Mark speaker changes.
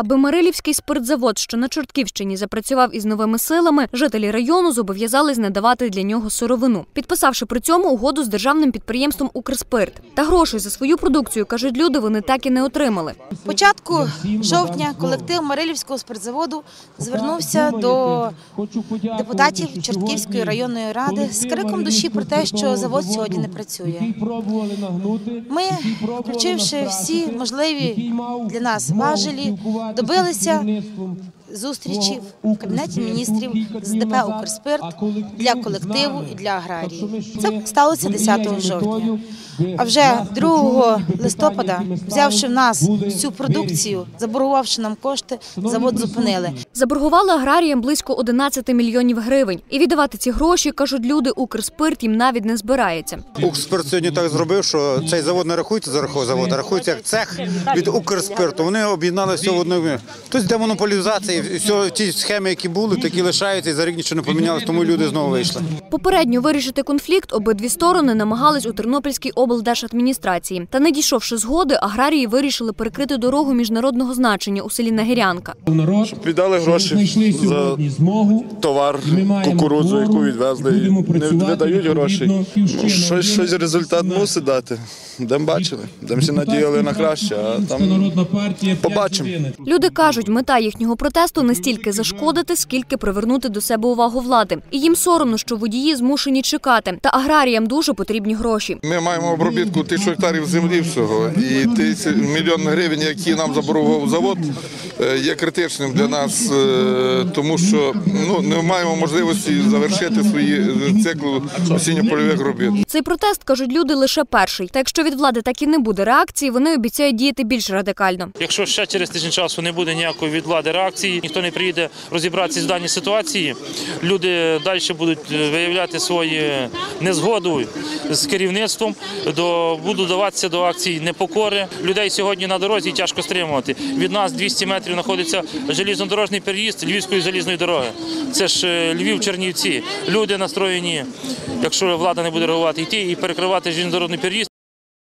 Speaker 1: Аби Марилівський спиртзавод, що на Чортківщині запрацював із новими силами, жителі району зобов'язались надавати для нього сировину, підписавши при цьому угоду з державним підприємством Укрспирт. Та грошей за свою продукцію кажуть люди, вони так і не отримали.
Speaker 2: Початку жовтня колектив Марилівського спиртзаводу звернувся до депутатів Чортківської районної ради з криком душі про те, що завод сьогодні не працює. Ми, включивши всі можливі для нас важелі, добилися зустрічі в кабінеті міністрів з ДП «Укрспирт» для колективу і для аграрії. Це сталося 10 жовтня. А вже 2 листопада, взявши в нас цю продукцію, заборгувавши нам кошти, завод зупинили.
Speaker 1: Заборгували аграріям близько 11 мільйонів гривень. І віддавати ці гроші, кажуть люди, Укрспирт їм навіть не збирається.
Speaker 3: Укрспирт сьогодні так зробив, що цей завод не рахується за рахунок заводу, а рахується як цех від Укрспирту. Вони об'єдналися в одну. Тобто йде монополізація, і все, ті схеми, які були, такі лишаються, і за рік нічого не помінялось, тому люди знову вийшли.
Speaker 1: Попередньо вирішити конфлікт обидві сторони намагались у Тернопільській облдержадміністрації. Та не дійшовши згоди, аграрії вирішили перекрити дорогу міжнародного значення у селі Нагірянка.
Speaker 4: народ
Speaker 5: Віддали гроші за товар, кукурудзу, яку відвезли. Не видають гроші. щось, щось результат
Speaker 4: 16.
Speaker 5: мусить дати. Дем бачили. Дем всі надіяли на краще, а там
Speaker 4: партія
Speaker 5: побачимо.
Speaker 1: Люди кажуть, мета їхнього протесту не стільки зашкодити, скільки привернути до себе увагу влади. І їм соромно, що водії змушені чекати. Та аграріям дуже потрібні гроші.
Speaker 6: Ми маємо обробітку тисячу гектарів землі всього, і тисяч мільйон гривень, які нам заборгував завод, е, є критичним для нас, е, тому що ну не маємо можливості завершити свої цикл осінньо-польових робіт.
Speaker 1: Цей протест кажуть люди лише перший. Та якщо від влади так і не буде реакції, вони обіцяють діяти більш радикально.
Speaker 7: Якщо ще через тиждень часу не буде ніякої від влади реакції, ніхто не приїде розібратися в даній ситуації, люди далі будуть е, виявляти свою незгоду з керівництвом, до будуть даватися до акцій непокори. Людей сьогодні на дорозі тяжко стримувати. Від нас 200 метрів знаходиться желізнодорожний переїзд Львівської залізної дороги. Це ж е, Львів-Чернівці. Люди настроєні, якщо влада не буде реагувати, йти і перекривати желізнодорожний переїзд.